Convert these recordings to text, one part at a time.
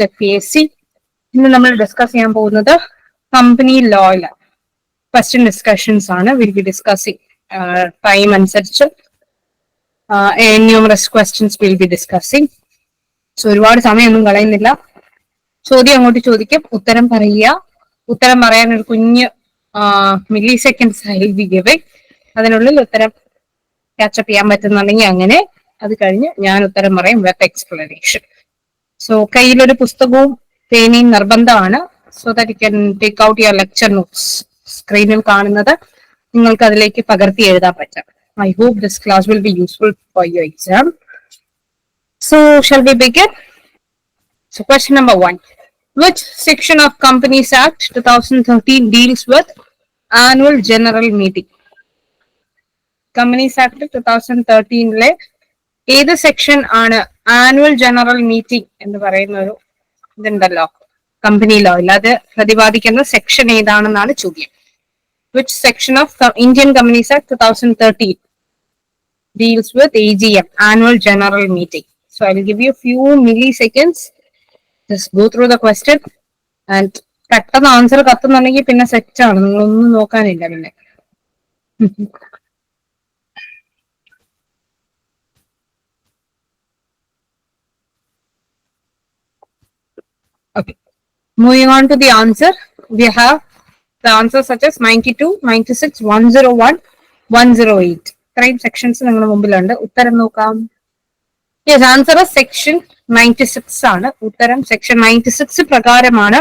Tech P S C ഇന്ന് നമ്മൾ discuss ചെയ്യാൻ പോകുന്നത് കമ്പനി ലോയിൽ ക്വസ്റ്റ്യൻ ഡിസ്കഷൻസ് ആണ്. വിൽ ബി ഡിസ്കസിങ് ടൈം അനുസരിച്ച് numerous questions will be discussing so ഒരുപാട് സമയമൊന്നും കളയുന്നില്ല. ചോദ്യം അങ്ങോട്ട് ചോദിക്കും. ഉത്തരം പറയുക. ഉത്തരം പറയാൻ ഒരു കുഞ്ഞ് മില്ലി സെക്കൻഡ്സ് ആയി അതിനുള്ളിൽ ഉത്തരം ക്യാച്ചപ്പ് ചെയ്യാൻ പറ്റുന്നുണ്ടെങ്കിൽ അങ്ങനെ അത് കഴിഞ്ഞ് ഞാൻ ഉത്തരം പറയും വെബ് എക്സ്പ്ലനേഷൻ സോ കയ്യിലൊരു പുസ്തകവും പേനയും നിർബന്ധമാണ്. So that you can take out your lecture notes സ്ക്രീനിൽ കാണുന്നത്. നിങ്ങൾക്ക് അതിലേക്ക് പകർത്തി എഴുതാൻ പറ്റും. I hope this class will be useful for your exam so shall be begin So question number one. Which section of Companies Act 2013 deals with annual general meeting? Companies act two thousand തേർട്ടീനിലെ ഏത് section ആണ് annual general meeting എന്ന് പറയുന്ന ഒരു ഇതുണ്ടല്ലോ? Company ലോയിൽ അത് പ്രതിപാദിക്കുന്ന section ഏതാണെന്നാണ് ചോദ്യം. Which section of Indian companies act two thousand thirteen deals with A G M annual general meeting so I give you few milli seconds just go through the question and പെട്ടെന്ന് answer കത്തുന്നുണ്ടെങ്കിൽ പിന്നെ set ആണ്. നിങ്ങളൊന്നും നോക്കാനില്ല പിന്നെ. Okay. Moving on to the answer, we have the answers such as 92, 96, 101, 108. Crime sections നിങ്ങളുടെ മുമ്പിലുണ്ട്. ഉത്തരം നോക്കാം. Yes answer section ninety six ആണ്. ഉത്തരം സെക്ഷൻ നയന്റി സിക്സ് പ്രകാരമാണ്.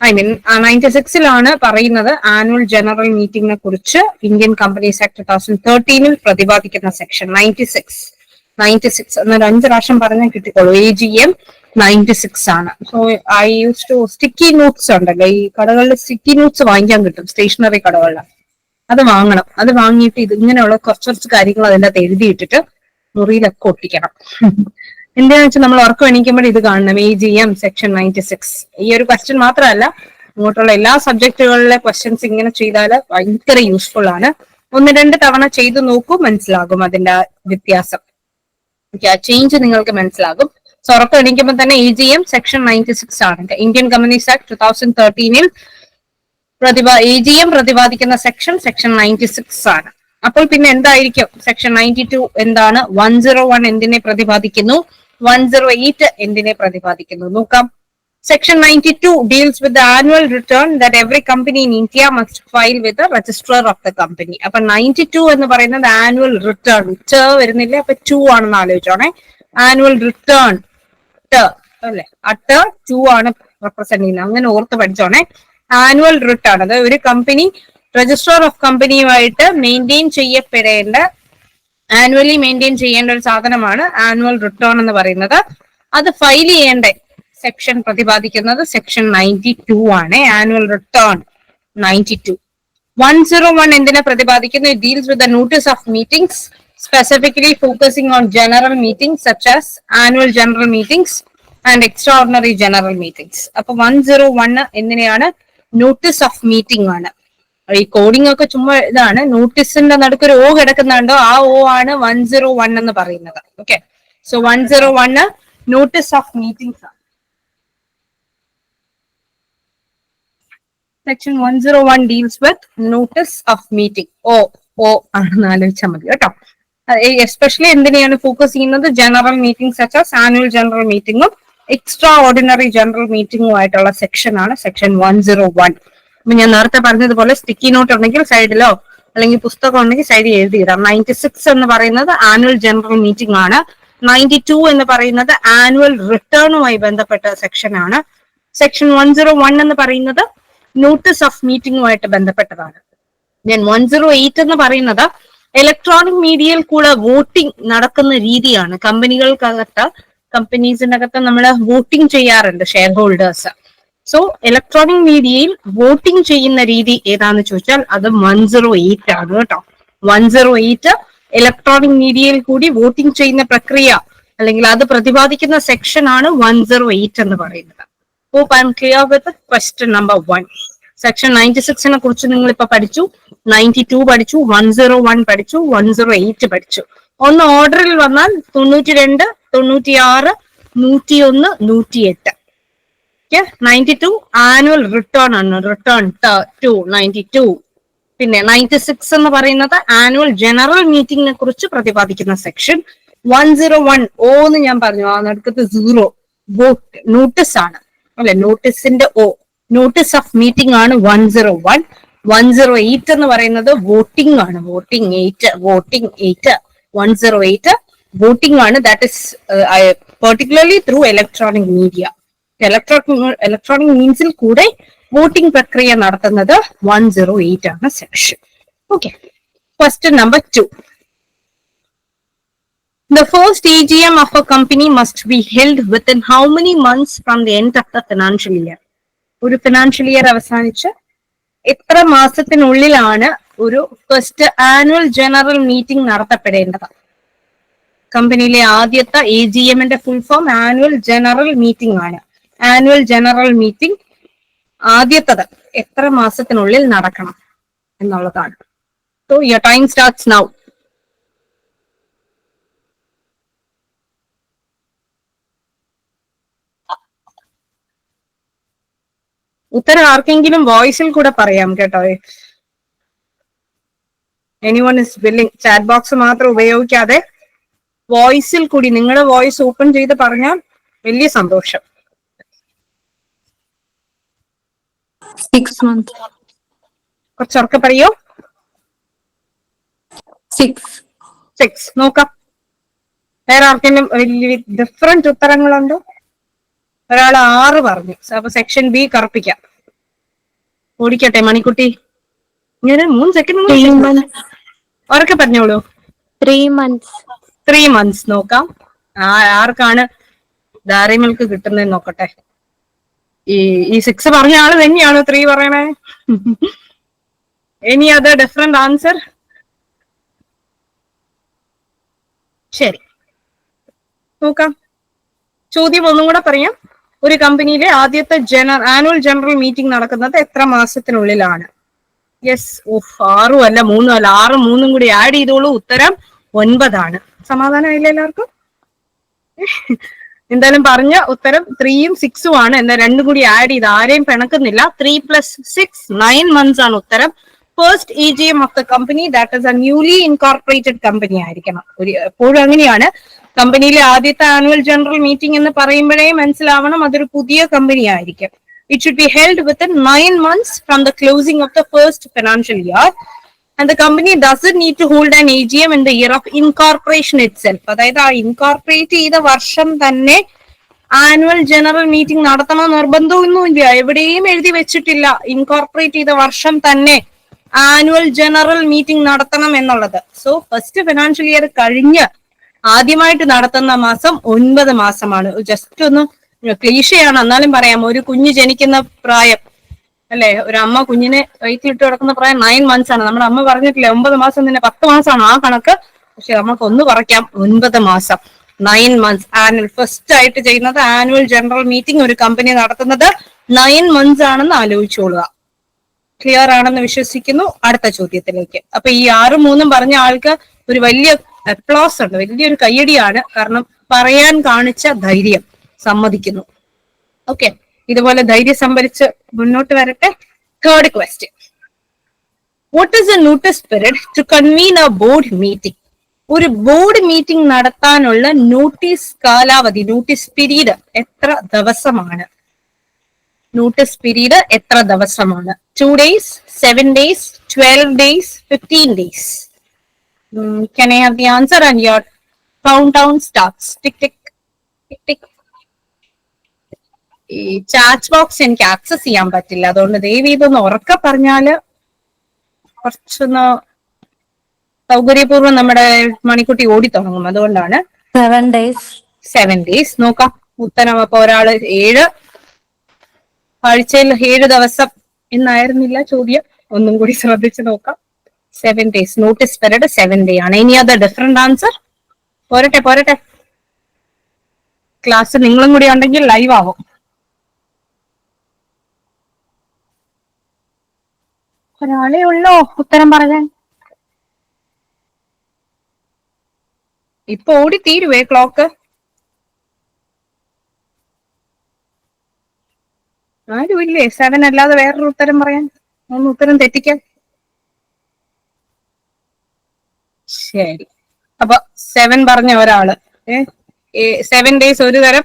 ഐ മീൻ നയന്റി സിക്സിലാണ് പറയുന്നത് ആനുവൽ ജനറൽ മീറ്റിംഗിനെ കുറിച്ച് Indian companies act two thousand തേർട്ടീനിൽ പ്രതിപാദിക്കുന്ന section ninety six ninety six എന്നൊരു അഞ്ച് പ്രാവശ്യം പറഞ്ഞാൽ കിട്ടിക്കോളൂ. A G M ninety six ആണ്. So I use to sticky notes ഉണ്ടല്ലോ. ഈ കടകളിൽ സ്റ്റിക്കി നോട്ട്സ് വാങ്ങിക്കാൻ കിട്ടും. സ്റ്റേഷനറി കടകളിൽ അത് വാങ്ങണം. അത് വാങ്ങിയിട്ട് ഇത് ഇങ്ങനെയുള്ള കുറച്ച് കുറച്ച് കാര്യങ്ങൾ അതിന്റെ അകത്ത് എഴുതിയിട്ടിട്ട് മുറിയിലൊക്കെ ഒട്ടിക്കണം. എന്താന്ന് വെച്ചാൽ നമ്മൾ ഉറക്കം എണീക്കുമ്പോൾ ഇത് കാണണം. A G M section ninety six ഈ ഒരു ക്വസ്റ്റ്യൻ മാത്രമല്ല ഇങ്ങോട്ടുള്ള എല്ലാ സബ്ജക്റ്റുകളിലെ ക്വസ്റ്റ്യൻസ് ഇങ്ങനെ ചെയ്താൽ ഭയങ്കര യൂസ്ഫുൾ ആണ്. ഒന്ന് രണ്ട് തവണ ചെയ്തു നോക്കൂ മനസ്സിലാകും അതിന്റെ വ്യത്യാസം. ആ ചേഞ്ച് നിങ്ങൾക്ക് മനസ്സിലാകും. സോ ഉറക്കം എണീക്കുമ്പോൾ തന്നെ E G M section ninety six ആണ് Indian communist act two thousand തേർട്ടീനിൽ പ്രതിപാ എ ജി എം പ്രതിപാദിക്കുന്ന സെക്ഷൻ സെക്ഷൻ നയന്റി സിക്സ് ആണ്. അപ്പോൾ പിന്നെ എന്തായിരിക്കും? സെക്ഷൻ നയന്റി ടു എന്താണ്? വൺ സീറോ വൺ എന്തിനെ പ്രതിപാദിക്കുന്നു? വൺ സീറോ എയ്റ്റ് എന്തിനെ പ്രതിപാദിക്കുന്നു? നോക്കാം. Section ninety two deals with annual return that every company in India must file with registrar of the company അപ്പൊ നയന്റി ടു എന്ന് പറയുന്നത് ആനുവൽ റിട്ടേൺ ടേ വരുന്നില്ല? അപ്പൊ ടു ആണെന്ന് ആലോചിച്ചോണേ. ആനുവൽ റിട്ടേൺ ട് അല്ലെ? അട്ട് ട് ആണ് റെപ്രസെന്റ് ചെയ്യുന്നത്. അങ്ങനെ ഓർത്ത് പഠിച്ചോണേ. ആനുവൽ റിട്ട് ആണ്. അത് ഒരു കമ്പനി രജിസ്ട്രാർ ഓഫ് കമ്പനിയുമായിട്ട് മെയിന്റെയിൻ ചെയ്യപ്പെടേണ്ട ആനുവലി മെയിന്റെയിൻ ചെയ്യേണ്ട ഒരു സാധനമാണ് ആനുവൽ റിട്ടേൺ എന്ന് പറയുന്നത്. അത് ഫയൽ ചെയ്യേണ്ട സെക്ഷൻ പ്രതിപാദിക്കുന്നത് സെക്ഷൻ നയന്റി ടു ആണ്. Annual return ninety two one zero one എന്തിനെ പ്രതിപാദിക്കുന്നു deals with the notice of meetings focusing on general meetings such as annual general meetings and extra ordinary general meetings അപ്പൊ one zero one എന്തിനെയാണ് notice of meeting ആണ്. ഈ coding ഒക്കെ ചുമ്മാ ഇതാണ്. നോട്ടീസിന്റെ നടുക്ക് ഒരു ഓ കിടക്കുന്നുണ്ടോ. ആ ഓ ആണ് വൺ സീറോ വൺ എന്ന് പറയുന്നത്. Okay so one zero one notice of meetings ആണ്. Section one zero one deals with notice of meeting ഓ ഓ ആണെന്ന് ആലോചിച്ചാൽ മതി. കേട്ടോ. എസ്പെഷ്യലി എന്തിനെയാണ് ഫോക്കസ് ചെയ്യുന്നത്? General meeting such as annual general മീറ്റിംഗും extra ordinary general മീറ്റിംഗും ആയിട്ടുള്ള സെക്ഷൻ ആണ് സെക്ഷൻ വൺ സീറോ വൺ അപ്പൊ ഞാൻ നേരത്തെ പറഞ്ഞതുപോലെ സ്റ്റിക്കി നോട്ട് ഉണ്ടെങ്കിൽ സൈഡിലോ അല്ലെങ്കിൽ പുസ്തകം ഉണ്ടെങ്കിൽ സൈഡിൽ എഴുതിയിടാം. നയന്റി സിക്സ് എന്ന് പറയുന്നത് ആനുവൽ ജനറൽ മീറ്റിംഗ് ആണ്. നയന്റി ടു എന്ന് പറയുന്നത് ആനുവൽ റിട്ടേണുമായി ബന്ധപ്പെട്ട സെക്ഷൻ ആണ്. സെക്ഷൻ വൺ സീറോ വൺ എന്ന് പറയുന്നത് നോട്ടീസ് ഓഫ് മീറ്റിംഗുമായിട്ട് ബന്ധപ്പെട്ടതാണ്. ഞാൻ വൺ സീറോ എയ്റ്റ് എന്ന് പറയുന്നത് ഇലക്ട്രോണിക് മീഡിയയിൽ കൂടെ വോട്ടിംഗ് നടക്കുന്ന രീതിയാണ്. കമ്പനികൾക്കകത്ത് കമ്പനീസിന്റെ അകത്ത് നമ്മൾ വോട്ടിംഗ് ചെയ്യാറുണ്ട് ഷെയർ ഹോൾഡേഴ്സ് സോ ഇലക്ട്രോണിക് മീഡിയയിൽ വോട്ടിംഗ് ചെയ്യുന്ന രീതി ഏതാന്ന് ചോദിച്ചാൽ അത് വൺ സീറോ എയ്റ്റ് ആണ് കേട്ടോ. വൺ സീറോ എയ്റ്റ് ഇലക്ട്രോണിക് മീഡിയയിൽ കൂടി വോട്ടിംഗ് ചെയ്യുന്ന പ്രക്രിയ അല്ലെങ്കിൽ അത് പ്രതിപാദിക്കുന്ന സെക്ഷൻ ആണ് വൺ സീറോ എയ്റ്റ് എന്ന് പറയുന്നത്. Clear with question number one section ninety സിക്സിനെ കുറിച്ച് നിങ്ങൾ ഇപ്പൊ പഠിച്ചു. നയന്റി ടു പഠിച്ചു വൺ സീറോ വൺ പഠിച്ചു വൺ സീറോ എയ്റ്റ് പഠിച്ചു. ഒന്ന് ഓർഡറിൽ വന്നാൽ തൊണ്ണൂറ്റി രണ്ട് തൊണ്ണൂറ്റി ആറ് നൂറ്റി ഒന്ന് നൂറ്റി എട്ട് നയന്റി ടു ആനുവൽ റിട്ടേൺ ആണ്. റിട്ടേൺ ടു നയന്റി ടു പിന്നെ നയന്റി സിക്സ് എന്ന് പറയുന്നത് ആനുവൽ ജനറൽ മീറ്റിംഗിനെ കുറിച്ച് പ്രതിപാദിക്കുന്ന section one zero one O എന്ന് ഞാൻ പറഞ്ഞു. ആ നടുക്കത്ത് സീറോ നോട്ടീസ് ആണ്. അല്ലെ? നോട്ടീസിന്റെ ഓ നോട്ടീസ് ഓഫ് മീറ്റിംഗ് ആണ് one zero one one zero eight എന്ന് പറയുന്നത് വോട്ടിംഗ് ആണ്. Voting eight voting eight one zero eight. Voting ആണ്. That is particularly through electronic media electronic electronic മീൻസിൽ കൂടെ വോട്ടിംഗ് പ്രക്രിയ നടത്തുന്നത് വൺ സീറോ എയ്റ്റ് ആണ് section okay first number two The first AGM of a company must be held within how many months from the end of the financial year? ഒരു financial year അവസാനിച്ച് എത്ര മാസത്തിനുള്ളിലാണ് ഒരു first annual general meeting നടത്തപ്പെടേണ്ടത്? കമ്പനിയിലെ ആദ്യത്തെ A G എമ്മിന്റെ full form annual general meeting ആണ്. ആനുവൽ ജനറൽ മീറ്റിംഗ് ആദ്യത്തത് എത്ര മാസത്തിനുള്ളിൽ നടക്കണം എന്നുള്ളതാണ്. So your time starts now ഉത്തരം ആർക്കെങ്കിലും വോയിസിൽ കൂടെ പറയാം കേട്ടോ. Anyone is willing chat box മാത്രം ഉപയോഗിക്കാതെ വോയിസിൽ കൂടി നിങ്ങളുടെ വോയിസ് ഓപ്പൺ ചെയ്ത് പറഞ്ഞാൽ വലിയ സന്തോഷം. സിക്സ്. കുറച്ചുറക്കെ പറയോ? സിക്സ് സിക്സ് നോക്കാം. വേറെ ആർക്കെങ്കിലും വലിയ ഡിഫറെന്റ് ഉത്തരങ്ങളുണ്ടോ? ഒരാൾ ആറ് പറഞ്ഞു. അപ്പൊ സെക്ഷൻ ബി കറുപ്പിക്കാം. ഓടിക്കട്ടെ മണിക്കുട്ടി. ഞാൻ മൂന്ന് സെക്കൻഡ്. ഉറക്കെ പറഞ്ഞോളൂ. ത്രീ മന്ത്സ് ത്രീ മന്ത്സ് നോക്കാം. ആ ആർക്കാണ് ഡയറി മിൽക്ക് കിട്ടുന്നത് നോക്കട്ടെ. ഈ ഈ സിക്സ് പറഞ്ഞ ആൾ തന്നെയാണ് ത്രീ പറയണേ? എനി അത് ഡിഫറെന്റ് ആൻസർ ശരി. നോക്കാം. ചോദ്യം ഒന്നും കൂടെ പറയാം. ഒരു കമ്പനിയിലെ ആദ്യത്തെ ജനറൽ ആനുവൽ ജനറൽ മീറ്റിംഗ് നടക്കുന്നത് എത്ര മാസത്തിനുള്ളിലാണ്? യെസ് ഓഫ് ആറും അല്ല മൂന്നും അല്ല ആറും മൂന്നും കൂടി ആഡ് ചെയ്തോളൂ. ഉത്തരം ഒൻപതാണ്. സമാധാനമായില്ല എല്ലാവർക്കും? എന്തായാലും പറഞ്ഞ ഉത്തരം ത്രീയും സിക്സും ആണ്. എന്നാൽ രണ്ടും കൂടി ആഡ് ചെയ്ത് ആരെയും പിണക്കുന്നില്ല. Three plus six nine months ആണ് ഉത്തരം. First E G M of the company that is a newly incorporated company ആയിരിക്കണം. ഒരു എപ്പോഴും അങ്ങനെയാണ്. കമ്പനിയിലെ ആദ്യത്തെ ആനുവൽ ജനറൽ മീറ്റിംഗ് എന്ന് പറയുമ്പോഴേ മനസ്സിലാവണം അതൊരു പുതിയ കമ്പനി ആയിരിക്കും. It should be held with nine months from the closing of the first financial year and the company does need to hold an A G M in the year of incorporation itself അതായത് ആ incorporate ചെയ്ത വർഷം തന്നെ annual general meeting നടത്തണം നിർബന്ധമൊന്നുമില്ല എവിടെയും എഴുതി വെച്ചിട്ടില്ല. ഇൻകോർപ്പറേറ്റ് ചെയ്ത വർഷം തന്നെ ആനുവൽ ജനറൽ മീറ്റിംഗ് നടത്തണം എന്നുള്ളത്. സോ ഫസ്റ്റ് ഫിനാൻഷ്യൽ ഇയർ കഴിഞ്ഞ് ആദ്യമായിട്ട് നടത്തുന്ന മാസം ഒൻപത് മാസമാണ്. ജസ്റ്റ് ഒന്ന് ക്ലീഷയാണ് എന്നാലും പറയാം ഒരു കുഞ്ഞ് ജനിക്കുന്ന പ്രായം അല്ലെ? ഒരു അമ്മ കുഞ്ഞിനെ വയറ്റിലിട്ട് കിടക്കുന്ന പ്രായം നയൻ മന്ത്സ് ആണ്. നമ്മുടെ അമ്മ പറഞ്ഞിട്ടില്ല ഒമ്പത് മാസം തന്നെ പത്ത് മാസമാണ് ആ കണക്ക്. പക്ഷെ നമുക്ക് ഒന്ന് കുറയ്ക്കാം ഒൻപത് മാസം നയൻ മന്ത്സ് ആനുവൽ ഫസ്റ്റ് ആയിട്ട് ചെയ്യുന്നത് ആനുവൽ ജനറൽ മീറ്റിംഗ് ഒരു കമ്പനി നടത്തുന്നത് നയൻ മന്ത്സ് ആണെന്ന് ആലോചിച്ചോളുക. ക്ലിയർ ആണെന്ന് വിശ്വസിക്കുന്നു. അടുത്ത ചോദ്യത്തിലേക്ക്. അപ്പൊ ഈ ആറും മൂന്നും പറഞ്ഞ ആൾക്ക് ഒരു വലിയ അപ്ലോസ് ഉണ്ട്. വലിയൊരു കയ്യടിയാണ്. കാരണം പറയാൻ കാണിച്ച ധൈര്യം സമ്മതിക്കുന്നു. ഓക്കെ ഇതുപോലെ ധൈര്യം സംഭരിച്ച് മുന്നോട്ട് വരട്ടെ. Third question what is a notice period to convene a board meeting ഒരു ബോർഡ് മീറ്റിംഗ് നടത്താനുള്ള നോട്ടീസ് കാലാവധി നോട്ടീസ് പിരീഡ് എത്ര ദിവസമാണ്? നോട്ടീസ് പിരീഡ് എത്ര ദിവസമാണ്? Two days seven days twelve days fifteen days can I have the answer and your count down starts Tick, tick, tick, tick ഈ chat box എനിക്ക് access ചെയ്യാൻ പറ്റില്ല. അതുകൊണ്ട് ദയവ് ഇതൊന്ന് ഉറക്കെ പറഞ്ഞാൽ കുറച്ചൊന്ന് സൗകര്യപൂർവം നമ്മുടെ മണിക്കുട്ടി ഓടി തുടങ്ങും. അതുകൊണ്ടാണ് സെവൻ ഡേയ്സ് സെവൻ ഡേയ്സ് നോക്കാം. ഉത്തരം അപ്പൊ ഒരാൾ ഏഴ്. ആഴ്ചയിൽ ഏഴ് ദിവസം എന്നായിരുന്നില്ല ചോദ്യം. ഒന്നും കൂടി ശ്രദ്ധിച്ചു നോക്കാം. Seven days notice period seven day ആണ്. ഇനി അത് ഡിഫറെന്റ് ആൻസർ പോരട്ടെ പോരട്ടെ. ക്ലാസ് നിങ്ങളും കൂടി ഉണ്ടെങ്കിൽ ലൈവ് ആവും. ഒരാളെ ഉള്ളോ? ഉത്തരം പറയാൻ. ഇപ്പൊ ഓടി തീരുവേ ക്ലോക്ക് ആരുമില്ലേ? സെവൻ അല്ലാതെ വേറൊരു ഉത്തരം പറയാൻ? ഒന്ന് ഉത്തരം തെറ്റിക്കാൻ. ശരി. അപ്പൊ സെവൻ പറഞ്ഞ ഒരാൾ. സെവൻ ഡേയ്സ് ഒരു തരം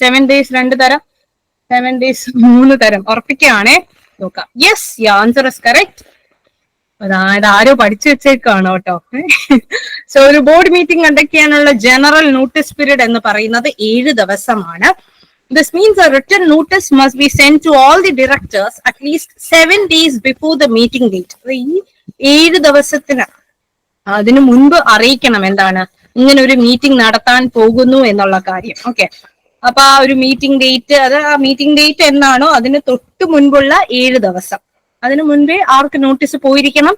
സെവൻ ഡേയ്സ് രണ്ട് തരം സെവൻ ഡേയ്സ് മൂന്ന് തരം. ഉറപ്പിക്കുകയാണേ? നോക്കാം. യെസ് ആൻസർ ഇസ് കറക്റ്റ് അതായത് ആരോ പഠിച്ചു വെച്ചേക്കാണ് കേട്ടോ. സോ ഒരു ബോർഡ് മീറ്റിംഗ് കണ്ടക്ട് ചെയ്യാനുള്ള ജനറൽ നോട്ടീസ് പീരീഡ് എന്ന് പറയുന്നത് ഏഴ് ദിവസമാണ്. This means written notice must be send to all the directors at least seven days before the meeting date ഈ ഏഴ് ദിവസത്തിന് അതിനു മുൻപ് അറിയിക്കണം എന്താണ് ഇങ്ങനെ ഒരു മീറ്റിംഗ് നടത്താൻ പോകുന്നു എന്നുള്ള കാര്യം. ഓക്കെ അപ്പൊ ആ ഒരു മീറ്റിംഗ് ഡേറ്റ് അത് ആ മീറ്റിംഗ് ഡേറ്റ് എന്നാണോ? അതിന് തൊട്ട് മുൻപുള്ള ഏഴ് ദിവസം. അതിനു മുൻപേ ആർക്ക് നോട്ടീസ് പോയിരിക്കണം?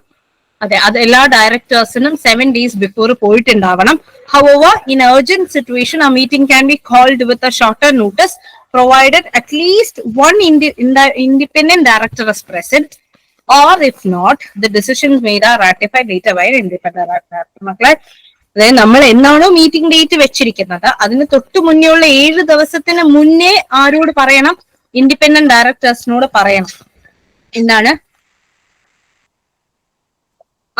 അതെ അത് എല്ലാ ഡയറക്ടേഴ്സിനും സെവൻ ഡേയ്സ് ബിഫോർ പോയിട്ടുണ്ടാവണം. However in urgent situation ആ meeting can be called with a shorter notice provided at least one independent director is present or if not, the decisions made are ratified later by an independent മക്കളെ അതായത് നമ്മൾ എന്നാണോ meeting date വെച്ചിരിക്കുന്നത് അതിന് തൊട്ട് മുന്നേ ഉള്ള ഏഴ് ദിവസത്തിന് മുന്നേ ആരോട് പറയണം? ഇൻഡിപെൻഡന്റ് ഡയറക്ടേഴ്സിനോട് പറയണം. എന്താണ്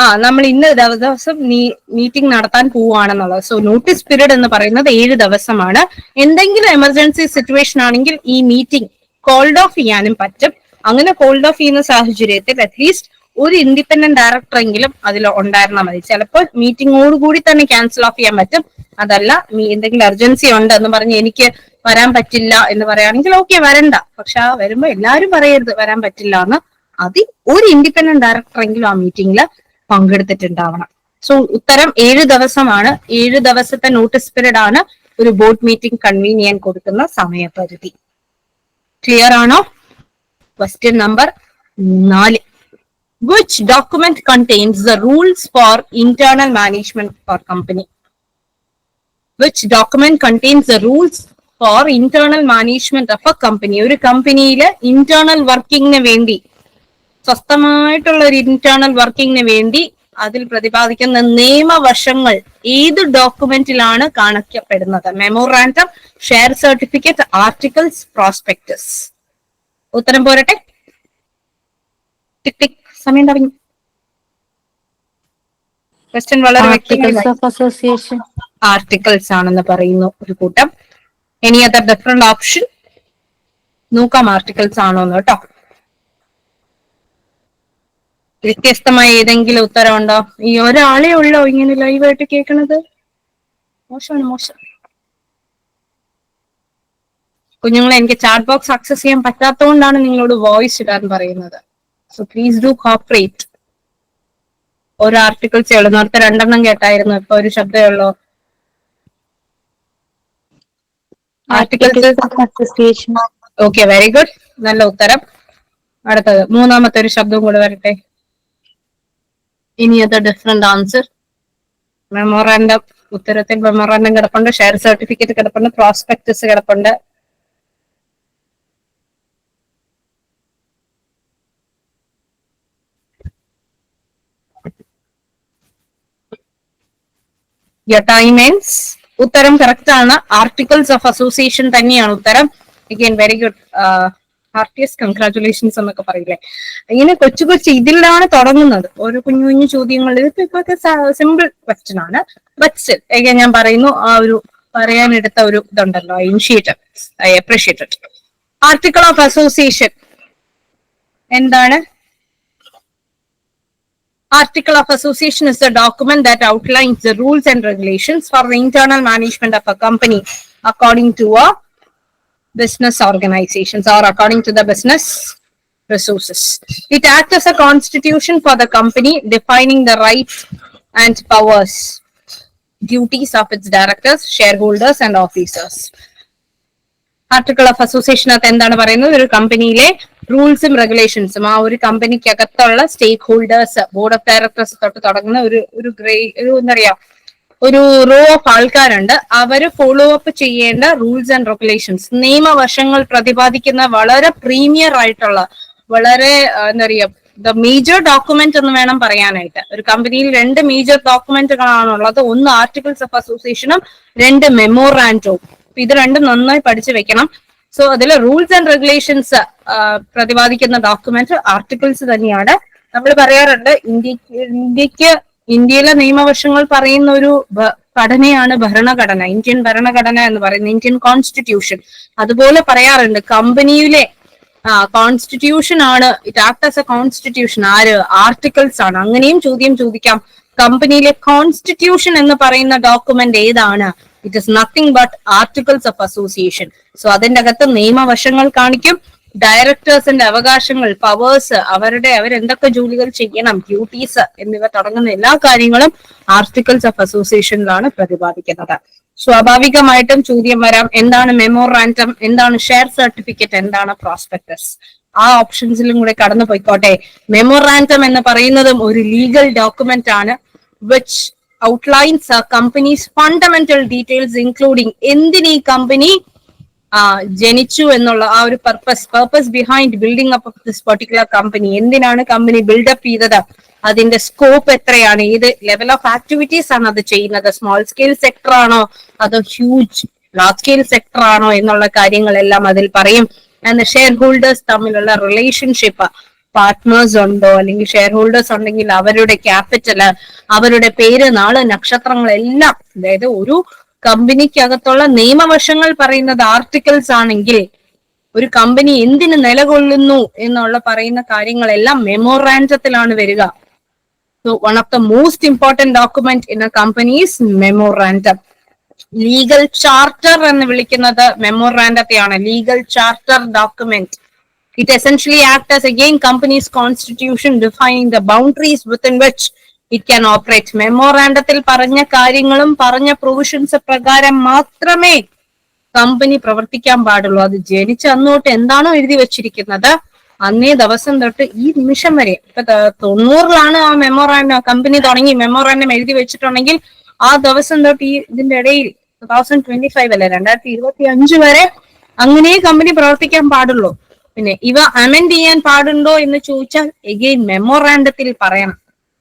ആ നമ്മൾ ഇന്ന് ദവ- ദിവസം മീറ്റിംഗ് നടത്താൻ പോവുകയാണെന്നുള്ളത്. സോ നോട്ടീസ് പീരീഡ് എന്ന് പറയുന്നത് ഏഴ് ദിവസമാണ്. എന്തെങ്കിലും എമർജൻസി സിറ്റുവേഷൻ ആണെങ്കിൽ ഈ മീറ്റിംഗ് കോൾഡ് ഓഫ് ചെയ്യാനും പറ്റും. അങ്ങനെ ഹോൾഡ് ഓഫ് ചെയ്യുന്ന സാഹചര്യത്തിൽ അറ്റ്ലീസ്റ്റ് ഒരു ഇൻഡിപെൻഡന്റ് ഡയറക്ടറെങ്കിലും അതിൽ ഉണ്ടായിരുന്നാൽ മതി. ചിലപ്പോൾ മീറ്റിംഗോട് കൂടി തന്നെ ക്യാൻസൽ ഓഫ് ചെയ്യാൻ പറ്റും. അതല്ല എന്തെങ്കിലും അർജൻസി ഉണ്ട് എന്ന് പറഞ്ഞ് എനിക്ക് വരാൻ പറ്റില്ല എന്ന് പറയുകയാണെങ്കിൽ ഓക്കെ വരണ്ട. പക്ഷെ ആ വരുമ്പോ എല്ലാരും പറയരുത് വരാൻ പറ്റില്ല എന്ന്. അതിൽ ഒരു ഇൻഡിപെൻഡന്റ് ഡയറക്ടറെങ്കിലും ആ മീറ്റിംഗിൽ പങ്കെടുത്തിട്ടുണ്ടാവണം. സോ ഉത്തരം ഏഴ് ദിവസമാണ്. ഏഴ് ദിവസത്തെ നോട്ടീസ് പീരീഡ് ആണ് ഒരു ബോർഡ് മീറ്റിംഗ് കൺവീൻ ചെയ്യാൻ കൊടുക്കുന്ന സമയപരിധി. ക്ലിയർ ആണോ? Question number 4. which document contains the rules for internal management for company? Which document contains the rules for internal management of a company? ഒരു കമ്പനിയിലെ ഇന്റേണൽ വർക്കിങ്ങിന് വേണ്ടി സ്വസ്ഥമായിട്ടുള്ള ഒരു ഇന്റേണൽ വർക്കിങ്ങിന് വേണ്ടി അതിൽ പ്രതിപാദിക്കുന്ന നിയമവശങ്ങൾ ഏത് ഡോക്യുമെന്റിലാണ് കാണിക്കപ്പെടുന്നത്? Memorandum share certificate articles prospectus ഉത്തരം പോരട്ടെ? ടിക് ടിക് സമയം തുടങ്ങി ക്വസ്റ്റ്യൻ വളരെ Association. ആർട്ടിക്കിൾസ് ആണെന്ന് പറയുന്നു ഒരു കൂട്ടം. എനി അതർ ഡിഫറെന്റ് ഓപ്ഷൻ നോക്കാം ആർട്ടിക്കിൾസ് ആണോ എന്ന് കേട്ടോ. വ്യത്യസ്തമായ ഏതെങ്കിലും ഉത്തരവുണ്ടോ ഈ ഒരാളെ ഉള്ളോ ഇങ്ങനെ ലൈവായിട്ട് കേൾക്കണത്? മോശമാണ് മോശം. കുഞ്ഞുങ്ങളെ എനിക്ക് ചാറ്റ് ബോക്സ് ആക്സസ് ചെയ്യാൻ പറ്റാത്തതുകൊണ്ടാണ് നിങ്ങളോട് വോയിസ് ഇടാൻ പറയുന്നത്. സോ പ്ലീസ് ഡു കോപ്പറേറ്റ് ഒരു ആർട്ടിക്കിൾ ഉള്ളൂ നേരത്തെ രണ്ടെണ്ണം കേട്ടായിരുന്നു. ഇപ്പൊ ഒരു ശബ്ദമേ ഉള്ളൂ. ആർട്ടിക്കിൾസ്. ഓക്കെ വെരി ഗുഡ് നല്ല ഉത്തരം. അടുത്തത്. മൂന്നാമത്തെ ഒരു ശബ്ദം കൂടെ വരട്ടെ. ഇനി അത് ഡിഫറെന്റ് ആൻസർ മെമ്മോറാൻഡം ഉത്തരത്തിൽ മെമ്മോറാൻഡം കിടപ്പുണ്ട്. ഷെയർ സർട്ടിഫിക്കറ്റ് കിടപ്പുണ്ട്. പ്രോസ്പെക്ടസ് കിടപ്പുണ്ട്. Your ടൈം എൻസ് ഉത്തരം കറക്റ്റ് ആണ്. ആർട്ടിക്കിൾസ് ഓഫ് അസോസിയേഷൻ തന്നെയാണ് ഉത്തരം. Again very good heartiest congratulations എന്നൊക്കെ പറയില്ലേ. ഇങ്ങനെ കൊച്ചു കൊച്ചു ഇതിലാണ് തുടങ്ങുന്നത്. ഓരോ കുഞ്ഞു കുഞ്ഞു ചോദ്യങ്ങൾ. ഇതിപ്പോ ഇപ്പോഴത്തെ സിമ്പിൾ ക്വസ്റ്റ്യൻ ആണ്. ബട്ട് സ്റ്റിൽ ഞാൻ പറയുന്നു ആ ഒരു പറയാനെടുത്ത ഒരു ഇതുണ്ടല്ലോ. I initiated I appreciated article of association എന്താണ്? Article of Association is the document that outlines the rules and regulations for the internal management of a company according to a business organizations or according to the business resources. It acts as a constitution for the company defining the rights and powers, duties of its directors, shareholders and officers. Article of അസോസിയേഷനകത്ത് എന്താണ് പറയുന്നത് ഒരു കമ്പനിയിലെ റൂൾസും റെഗുലേഷൻസും ആ ഒരു കമ്പനിക്കകത്തുള്ള stakeholders board of directors തൊട്ട് തുടങ്ങുന്ന ഒരു ഒരു ഗ്രേ ഒരു എന്താ പറയാ ഒരു റോ ഓഫ് ആൾക്കാരുണ്ട്. അവർ ഫോളോ അപ്പ് ചെയ്യേണ്ട റൂൾസ് ആൻഡ് റെഗുലേഷൻസ് നിയമവശങ്ങൾ പ്രതിപാദിക്കുന്ന വളരെ പ്രീമിയർ ആയിട്ടുള്ള വളരെ എന്താ പറയാ ദ മേജർ ഡോക്യുമെന്റ് എന്ന് വേണം പറയാനായിട്ട്. ഒരു കമ്പനിയിൽ രണ്ട് മേജർ ഡോക്യുമെന്റുകളാണുള്ളത് ഒന്ന് ആർട്ടിക്കിൾസ് ഓഫ് അസോസിയേഷനും രണ്ട് മെമ്മോറാൻഡവും ഇത് രണ്ടും നന്നായി പഠിച്ചു വെക്കണം. സോ അതിൽ റൂൾസ് ആൻഡ് റെഗുലേഷൻസ് പ്രതിപാദിക്കുന്ന ഡോക്യുമെന്റ് ആർട്ടിക്കിൾസ് തന്നെയാണ്. നമ്മൾ പറയാറുണ്ട് ഇന്ത്യയ്ക്ക് ഇന്ത്യയ്ക്ക് ഇന്ത്യയിലെ നിയമവശങ്ങൾ പറയുന്ന ഒരു ഘടനയാണ് ഭരണഘടന ഇന്ത്യൻ ഭരണഘടന എന്ന് പറയുന്നത് ഇന്ത്യൻ കോൺസ്റ്റിറ്റ്യൂഷൻ അതുപോലെ പറയാറുണ്ട് കമ്പനിയിലെ കോൺസ്റ്റിറ്റ്യൂഷൻ ആണ് it act as a constitution ആര്? ആർട്ടിക്കിൾസ് ആണ്. അങ്ങനെയും ചോദ്യം ചോദിക്കാം. കമ്പനിയിലെ കോൺസ്റ്റിറ്റ്യൂഷൻ എന്ന് പറയുന്ന ഡോക്യുമെന്റ് ഏതാണ്? It is nothing but articles of association so അതിന്റെ അകത്ത് നിയമവശങ്ങൾ കാണിക്കും. ഡയറക്ടേഴ്സിന്റെ അവകാശങ്ങൾ പവേഴ്സ് അവരുടെ അവരെന്തൊക്കെ ജോലികൾ ചെയ്യണം ഡ്യൂട്ടീസ് എന്നിവ തുടങ്ങുന്ന എല്ലാ കാര്യങ്ങളും ആർട്ടിക്കിൾസ് ഓഫ് അസോസിയേഷനിലാണ് പ്രതിപാദിക്കുന്നത്. സ്വാഭാവികമായിട്ടും ചോദ്യം വരാം എന്താണ് മെമ്മോറാൻഡം എന്താണ് ഷെയർ സർട്ടിഫിക്കറ്റ് എന്താണ് പ്രോസ്പെക്ടസ് ആ ഓപ്ഷൻസിലും കൂടെ കടന്നു പോയിക്കോട്ടെ മെമ്മോറാൻഡം എന്ന് പറയുന്നതും ഒരു ലീഗൽ ഡോക്യുമെന്റ് ആണ് which outlines company's fundamental details including എന്തിന് ഈ കമ്പനി ജനിച്ചു എന്നുള്ള ആ ഒരു purpose purpose behind building up of this particular company എന്തിനാണ് കമ്പനി ബിൽഡപ്പ് ചെയ്തത് അതിന്റെ സ്കോപ്പ് എത്രയാണ് ഏത് ലെവൽ ഓഫ് ആക്ടിവിറ്റീസ് ആണ് അത് ചെയ്യുന്നത് സ്മോൾ സ്കെയിൽ സെക്ടർ ആണോ അതോ ഹ്യൂജ് ലാർജ് സ്കെയിൽ സെക്ടർ ആണോ എന്നുള്ള കാര്യങ്ങളെല്ലാം അതിൽ പറയും. ആൻഡ് ഷെയർ ഹോൾഡേഴ്സ് തമ്മിലുള്ള റിലേഷൻഷിപ്പ് പാർട്ട്നേഴ്സ് ഉണ്ടോ അല്ലെങ്കിൽ ഷെയർ ഹോൾഡേഴ്സ് ഉണ്ടെങ്കിൽ അവരുടെ ക്യാപിറ്റൽ അവരുടെ പേര് നാൾ നക്ഷത്രങ്ങളെല്ലാം അതായത് ഒരു കമ്പനിക്കകത്തുള്ള നിയമവശങ്ങൾ പറയുന്നത് ആർട്ടിക്കിൾസ് ആണെങ്കിൽ ഒരു കമ്പനി എന്തിന് നിലകൊള്ളുന്നു എന്നുള്ള പറയുന്ന കാര്യങ്ങളെല്ലാം മെമ്മോറാൻഡത്തിലാണ് വരിക. So one of the most important document in a company's memorandum legal charter എന്ന് വിളിക്കുന്നത് മെമ്മോറാൻഡത്തെയാണ് legal charter document it essentially acts as again company's constitution defining the boundaries within which it can operate മെമ്മോറാണ്ടത്തിൽ പറഞ്ഞ കാര്യങ്ങളും പറഞ്ഞ provisions പ്രകാരം മാത്രമേ company പ്രവർത്തിക്കാൻ പാടുള്ളൂ. അത് ജനിച്ച അന്നോട്ട് എന്താണോ എഴുതി വെച്ചിരിക്കുന്നത്? അന്നേ ദിവസം തൊട്ട് ഈ നിമിഷം വരെ. ഇപ്പൊ തൊണ്ണൂറിലാണ് ആ മെമ്മോറാൻഡം കമ്പനി തുടങ്ങി മെമ്മോറാൻഡം എഴുതി വെച്ചിട്ടുണ്ടെങ്കിൽ ആ ദിവസം തൊട്ട് ഈ ഇതിന്റെ ഇടയിൽ ടൂ തൗസൻഡ് ട്വന്റി ഫൈവ് അല്ലെ രണ്ടായിരത്തി ഇരുപത്തി അഞ്ച് വരെ അങ്ങനെ കമ്പനി പ്രവർത്തിക്കാൻ പാടുള്ളൂ. പിന്നെ ഇവ അമെൻഡ് ചെയ്യാൻ പാടുണ്ടോ എന്ന് ചോദിച്ചാൽ എഗെയിൻ മെമ്മോറാണ്ടത്തിൽ പറയണം.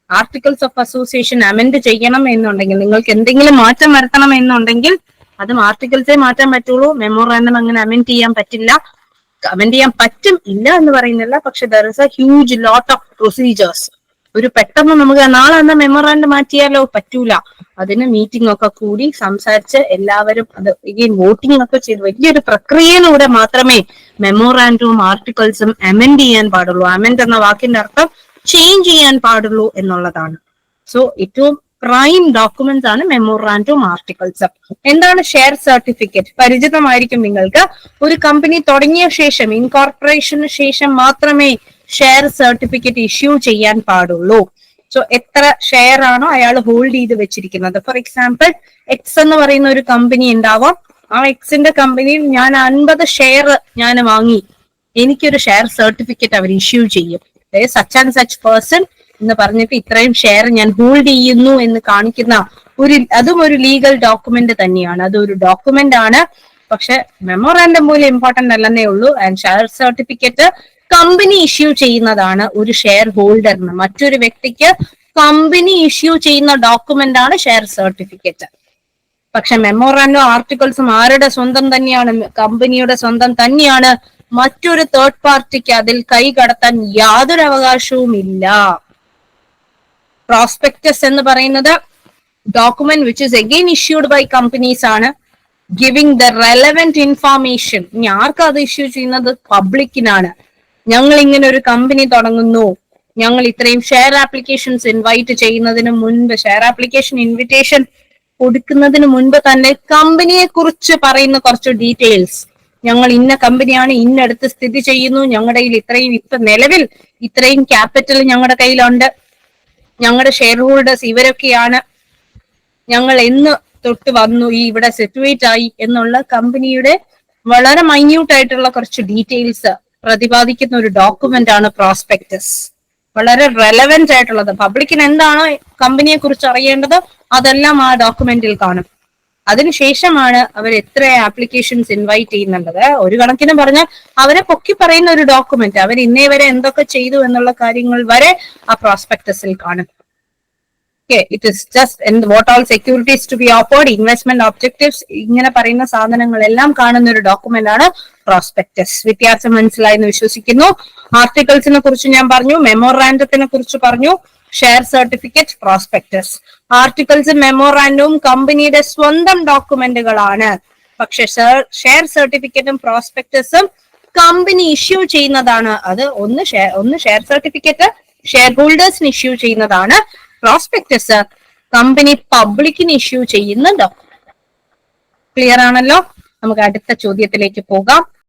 ആർട്ടിക്കിൾസ് ഓഫ് അസോസിയേഷൻ അമെൻഡ് ചെയ്യണം എന്നുണ്ടെങ്കിൽ നിങ്ങൾക്ക് എന്തെങ്കിലും മാറ്റം വരുത്തണം എന്നുണ്ടെങ്കിൽ അതും ആർട്ടിക്കിൾസേ മാറ്റാൻ പറ്റുള്ളൂ. മെമ്മോറാണ്ടം അങ്ങനെ അമെൻഡ് ചെയ്യാൻ പറ്റില്ല. അമെൻഡ് ചെയ്യാൻ പറ്റും ഇല്ല എന്ന് പറയുന്നില്ല. പക്ഷെ there is a huge lot of procedures ഒരു പെട്ടെന്ന് നമുക്ക് നാളെ അന്ന് മെമ്മറാണ്ട് മാറ്റിയാലോ? പറ്റൂല. അതിന് മീറ്റിംഗ് ഒക്കെ കൂടി സംസാരിച്ച് എല്ലാവരും അത് ഈ വോട്ടിംഗ് ഒക്കെ ചെയ്ത് വലിയൊരു പ്രക്രിയയിലൂടെ മാത്രമേ മെമ്മോറാൻഡും ആർട്ടിക്കിൾസും അമെൻഡ് ചെയ്യാൻ പാടുള്ളൂ. അമെൻഡ് എന്ന വാക്കിന്റെ അർത്ഥം ചേഞ്ച് ചെയ്യാൻ പാടുള്ളൂ എന്നുള്ളതാണ്. സോ ഏറ്റവും പ്രൈം ഡോക്യുമെന്റ്സ് ആണ് മെമ്മോറാൻഡും ആർട്ടിക്കിൾസ് എന്താണ് ഷെയർ സർട്ടിഫിക്കറ്റ് പരിചിതമായിരിക്കും നിങ്ങൾക്ക്. ഒരു കമ്പനി തുടങ്ങിയ ശേഷം ഇൻകോർപ്പറേഷന് ശേഷം മാത്രമേ ഷെയർ സർട്ടിഫിക്കറ്റ് ഇഷ്യൂ ചെയ്യാൻ പാടുള്ളൂ. സോ എത്ര ഷെയർ ആണോ അയാൾ ഹോൾഡ് ചെയ്ത് വെച്ചിരിക്കുന്നത്. ഫോർ എക്സാമ്പിൾ എക്സ് എന്ന് പറയുന്ന ഒരു കമ്പനി ഉണ്ടാവാം. ആ എക്സിന്റെ കമ്പനിയിൽ ഞാൻ അൻപത് ഷെയർ ഞാൻ വാങ്ങി. എനിക്കൊരു ഷെയർ സർട്ടിഫിക്കറ്റ് അവർ ഇഷ്യൂ ചെയ്യും. അതായത് സച്ച് ആൻഡ് സച്ച് പേഴ്സൺ എന്ന് പറഞ്ഞിട്ട് ഇത്രയും ഷെയർ ഞാൻ ഹോൾഡ് ചെയ്യുന്നു എന്ന് കാണിക്കുന്ന ഒരു അതും ഒരു ലീഗൽ ഡോക്യുമെന്റ് തന്നെയാണ്. അതൊരു ഡോക്യുമെന്റ് ആണ്. പക്ഷെ മെമ്മോറാൻഡം പോലും ഇമ്പോർട്ടന്റ് അല്ലെന്നേ ഉള്ളൂ. And share certificate company issue ചെയ്യുന്നതാണ് ഒരു ഷെയർ ഹോൾഡറിന് മറ്റൊരു വ്യക്തിക്ക് കമ്പനി ഇഷ്യൂ ചെയ്യുന്ന ഡോക്യുമെന്റ് ആണ് ഷെയർ സർട്ടിഫിക്കറ്റ് പക്ഷെ മെമ്മോറാൻഡോ ആർട്ടിക്കിൾസും ആരുടെ സ്വന്തം തന്നെയാണ്? കമ്പനിയുടെ സ്വന്തം തന്നെയാണ്. മറ്റൊരു തേർഡ് പാർട്ടിക്ക് അതിൽ കൈ കടത്താൻ യാതൊരു അവകാശവും ഇല്ല. പ്രോസ്പെക്ടസ് എന്ന് പറയുന്നത് document which is again issued by companies ആണ്. ഗിവിംഗ് ദ റെലവെന്റ് ഇൻഫർമേഷൻ ഇനി ആർക്കാ അത് ഇഷ്യൂ ചെയ്യുന്നത്? പബ്ലിക്കിനാണ് ഞങ്ങൾ ഇങ്ങനെ ഒരു കമ്പനി തുടങ്ങുന്നു. ഞങ്ങൾ ഇത്രയും ഷെയർ ആപ്ലിക്കേഷൻസ് ഇൻവൈറ്റ് ചെയ്യുന്നതിന് മുൻപ് ഷെയർ ആപ്ലിക്കേഷൻ ഇൻവിറ്റേഷൻ കൊടുക്കുന്നതിന് മുൻപ് തന്നെ കമ്പനിയെ കുറിച്ച് പറയുന്ന കുറച്ച് ഡീറ്റെയിൽസ് ഞങ്ങൾ ഇന്ന കമ്പനിയാണ് ഇന്നടുത്ത് സ്ഥിതി ചെയ്യുന്നു. ഞങ്ങളുടെ കയ്യിൽ ഇത്രയും ഇപ്പൊ നിലവിൽ ഇത്രയും ക്യാപിറ്റൽ ഞങ്ങളുടെ കയ്യിലുണ്ട്. ഞങ്ങളുടെ ഷെയർ ഹോൾഡേഴ്സ് ഇവരൊക്കെയാണ്. ഞങ്ങൾ എന്ന് തൊട്ട് വന്നു ഈ ഇവിടെ സിറ്റുവേറ്റ് ആയി എന്നുള്ള കമ്പനിയുടെ വളരെ മൈന്യൂട്ട് ആയിട്ടുള്ള കുറച്ച് ഡീറ്റെയിൽസ് പ്രതിപാദിക്കുന്ന ഒരു ഡോക്യുമെന്റ് ആണ് പ്രോസ്പെക്ടസ് വളരെ റെലവെന്റ് ആയിട്ടുള്ളത്. പബ്ലിക്കിന് എന്താണോ കമ്പനിയെ കുറിച്ച് അറിയേണ്ടത്? അതെല്ലാം ആ ഡോക്യുമെന്റിൽ കാണും. അതിനുശേഷമാണ് അവർ എത്ര ആപ്ലിക്കേഷൻസ് ഇൻവൈറ്റ് ചെയ്യുന്നുള്ളത്. ഒരു കണക്കിന് പറഞ്ഞാൽ അവരെ പൊക്കി പറയുന്ന ഒരു ഡോക്യുമെന്റ് അവർ ഇന്നേ വരെ എന്തൊക്കെ ചെയ്തു എന്നുള്ള കാര്യങ്ങൾ വരെ ആ പ്രോസ്പെക്ടസിൽ കാണും. ഓക്കെ ഇറ്റ് ഇസ് ജസ്റ്റ് എന്ത് what all securities to be offered investment objectives ഇങ്ങനെ പറയുന്ന സാധനങ്ങളെല്ലാം കാണുന്ന ഒരു ഡോക്യുമെന്റ് ആണ് പ്രോസ്പെക്ടസ് വ്യത്യാസം മനസ്സിലായി എന്ന് വിശ്വസിക്കുന്നു. ആർട്ടിക്കിൾസിനെ കുറിച്ച് ഞാൻ പറഞ്ഞു മെമ്മോറാൻഡത്തിനെ കുറിച്ച് പറഞ്ഞു ഷെയർ സർട്ടിഫിക്കറ്റ് പ്രോസ്പെക്ടസ് ആർട്ടിക്കിൾസും മെമ്മോറാൻഡവും കമ്പനിയുടെ സ്വന്തം ഡോക്യുമെന്റുകളാണ് പക്ഷെ ഷെയർ സർട്ടിഫിക്കറ്റും പ്രോസ്പെക്ടസും കമ്പനി ഇഷ്യൂ ചെയ്യുന്നതാണ്. അത് ഒന്ന് ഒന്ന് ഷെയർ സർട്ടിഫിക്കറ്റ് ഷെയർ ഹോൾഡേഴ്സിന് ഇഷ്യൂ ചെയ്യുന്നതാണ്. പ്രോസ്പെക്ടസ് കമ്പനി പബ്ലിക്കിന് ഇഷ്യൂ ചെയ്യുന്നുണ്ടോ? ക്ലിയർ ആണല്ലോ? നമുക്ക് അടുത്ത ചോദ്യത്തിലേക്ക് പോകാം.